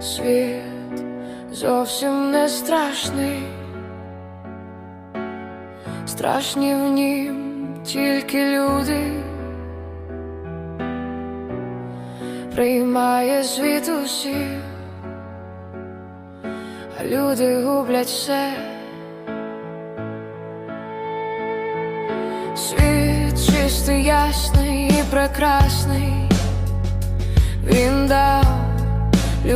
Світ зовсім не страшний, страшні в нім тільки люди, приймає світ усіх, а люди гублять все. Світ чистий, ясний і прекрасний,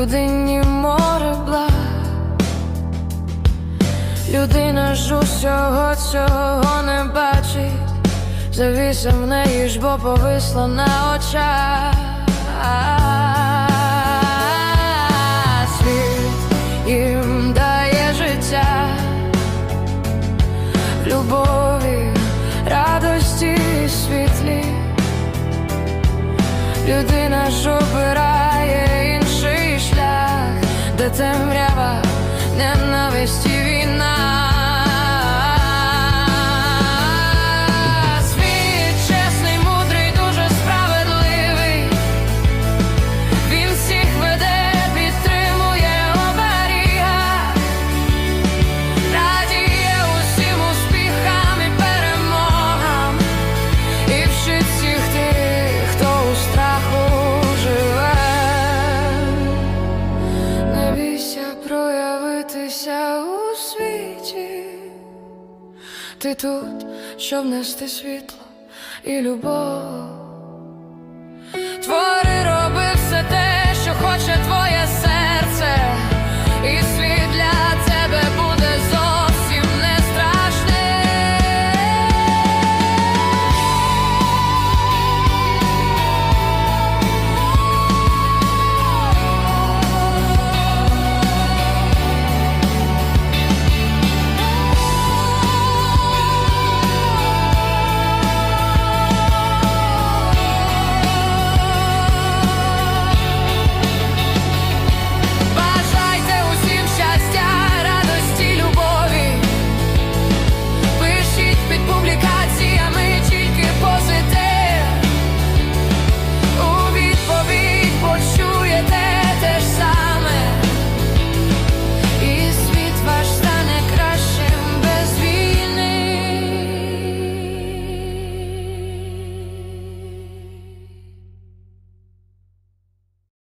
людині море благ. Людина ж усього цього не бачить, завіса в неї ж бо повисла на очах. Світ їм дає життя, любові, радості, світлі. Людина ж обирає potem wraca проявитися у світі. Ти тут, щоб нести світло і любов. Твори